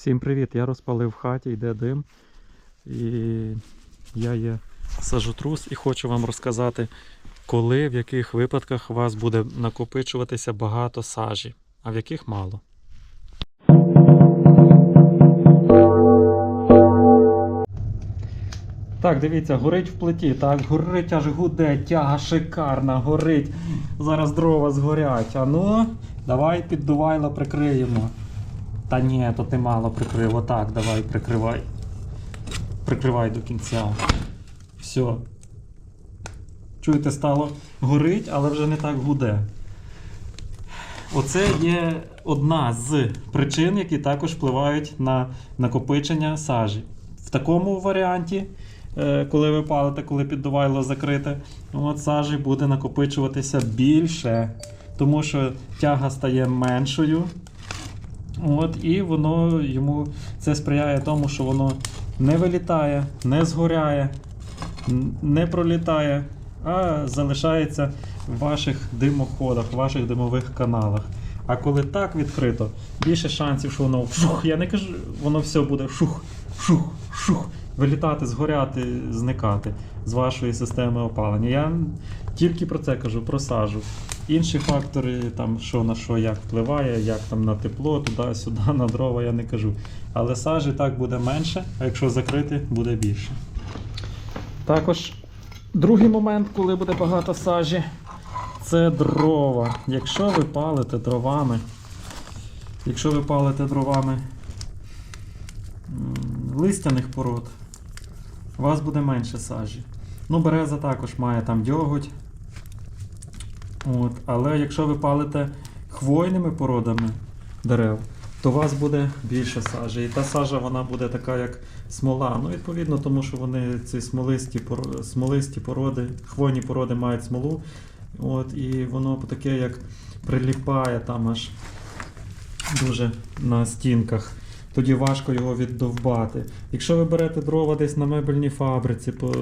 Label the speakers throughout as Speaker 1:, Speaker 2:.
Speaker 1: Всім привіт! Я розпалив в хаті, йде дим. І я є сажотрус і хочу вам розказати, коли, в яких випадках у вас буде накопичуватися багато сажі, а в яких мало. Так, дивіться, горить в плиті, так, горить аж гуде, тяга шикарна, горить. Зараз дрова згорять. А ну, давай піддувайло прикриємо. Та ні, то ти мало прикрив. Отак, давай прикривай. Прикривай до кінця. Все. Чуєте, стало горить, але вже не так гуде. Оце є одна з причин, які також впливають на накопичення сажі. В такому варіанті, е, коли ви палите, коли піддувайло закрите, от сажі буде накопичуватися більше, тому що тяга стає меншою. От, і воно йому це сприяє тому, що воно не вилітає, не згоряє, не пролітає, а залишається в ваших димоходах, в ваших димових каналах. А коли так відкрито, більше шансів, що воно шух, я не кажу, воно все буде шух, шух, шух, вилітати, згоряти, зникати з вашої системи опалення. Я тільки про це кажу, про сажу. Інші фактори, там що на що як впливає, як там на тепло, туди-сюди, на дрова, я не кажу. Але сажі так буде менше, а якщо закрити, буде більше. Також другий момент, коли буде багато сажі, це дрова. Якщо ви палите дровами, якщо ви палите дровами листяних пород, у вас буде менше сажі. Ну, береза також має там дьоготь. От, але якщо ви палите хвойними породами дерев, то у вас буде більше сажі. І та сажа вона буде така, як смола. Ну, відповідно, тому що вони ці смолисті, поро- смолисті породи, хвойні породи мають смолу. От, і воно таке, як приліпає там аж дуже на стінках. Тоді важко його віддовбати. Якщо ви берете дрова десь на мебельній фабриці, по,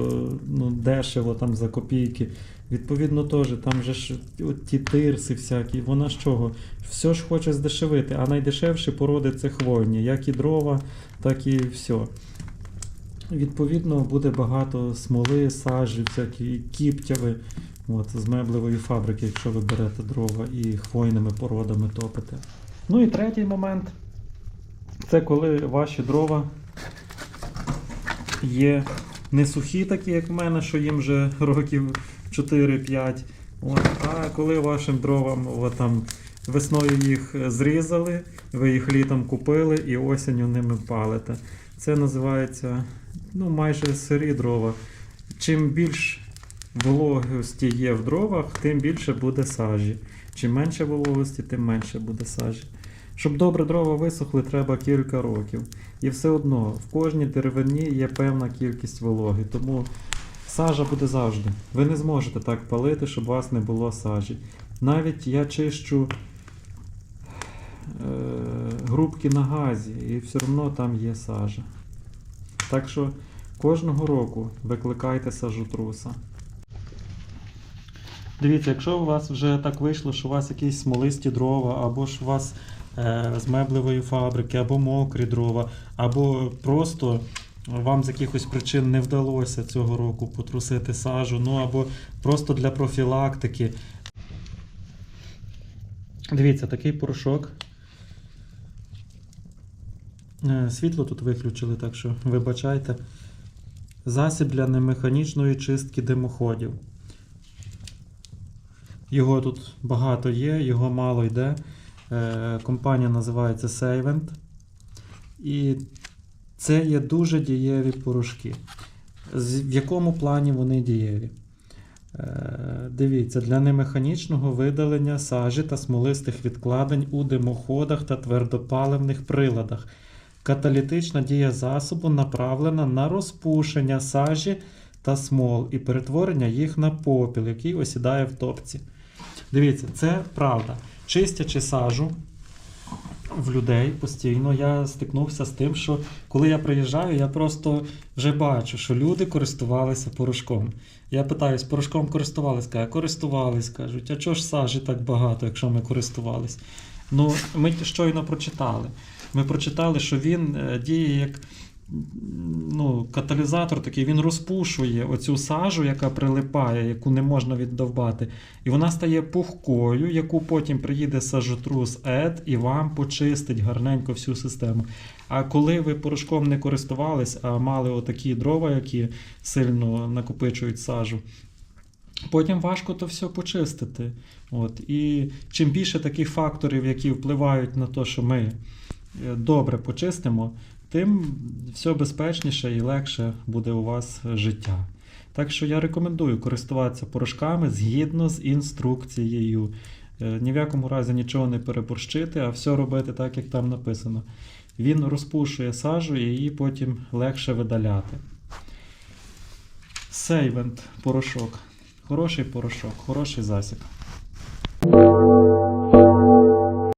Speaker 1: ну, дешево там за копійки, відповідно теж там же ж от ті тирси всякі, вона з чого? Все ж хоче здешевити, а найдешевші породи це хвойні, як і дрова, так і все. Відповідно, буде багато смоли, сажі, всякі кіптяви от, з меблевої фабрики, якщо ви берете дрова і хвойними породами топите. Ну і третій момент. Це коли ваші дрова є не сухі, такі, як в мене, що їм вже років 4-5. От, а коли вашим дровам от, там, весною їх зрізали, ви їх літом купили і осінню ними палите. Це називається ну, майже сирі дрова. Чим більш вологості є в дровах, тим більше буде сажі. Чим менше вологості, тим менше буде сажі. Щоб добре дрова висохли, треба кілька років. І все одно в кожній деревині є певна кількість вологи, тому сажа буде завжди. Ви не зможете так палити, щоб у вас не було сажі. Навіть я чищу е, грубки на газі, і все одно там є сажа. Так що кожного року викликайте сажотруса. Дивіться, якщо у вас вже так вийшло, що у вас якісь смолисті дрова, або ж у вас з меблевої фабрики, або мокрі дрова, або просто вам з якихось причин не вдалося цього року потрусити сажу, ну або просто для профілактики. Дивіться, такий порошок. Е, Світло тут виключили, так що вибачайте. Засіб для немеханічної чистки димоходів. Його тут багато є, його мало йде. Е, компанія називається Savent. І це є дуже дієві порошки. В якому плані вони дієві? Е, дивіться, для немеханічного видалення сажі та смолистих відкладень у димоходах та твердопаливних приладах. Каталітична дія засобу направлена на розпушення сажі та смол і перетворення їх на попіл, який осідає в топці. Дивіться, це правда. Чистячи сажу в людей постійно, я стикнувся з тим, що коли я приїжджаю, я просто вже бачу, що люди користувалися порошком. Я питаюсь, порошком користувались? Кажуть, користувались, кажуть, а чого ж сажі так багато, якщо ми користувались? Ну, ми щойно прочитали. ми прочитали, що він е, діє як ну, каталізатор такий, він розпушує оцю сажу, яка прилипає, яку не можна віддовбати. І вона стає пухкою, яку потім приїде сажотрус ед і вам почистить гарненько всю систему. А коли ви порошком не користувались, а мали отакі дрова, які сильно накопичують сажу, потім важко то все почистити. От. І чим більше таких факторів, які впливають на те, що ми е, добре почистимо, тим все безпечніше і легше буде у вас життя. Так що я рекомендую користуватися порошками згідно з інструкцією. Е, Ні в якому разі нічого не переборщити, а все робити так, як там написано. Він розпушує сажу і її потім легше видаляти. Сейвент порошок. Хороший порошок, хороший засіб.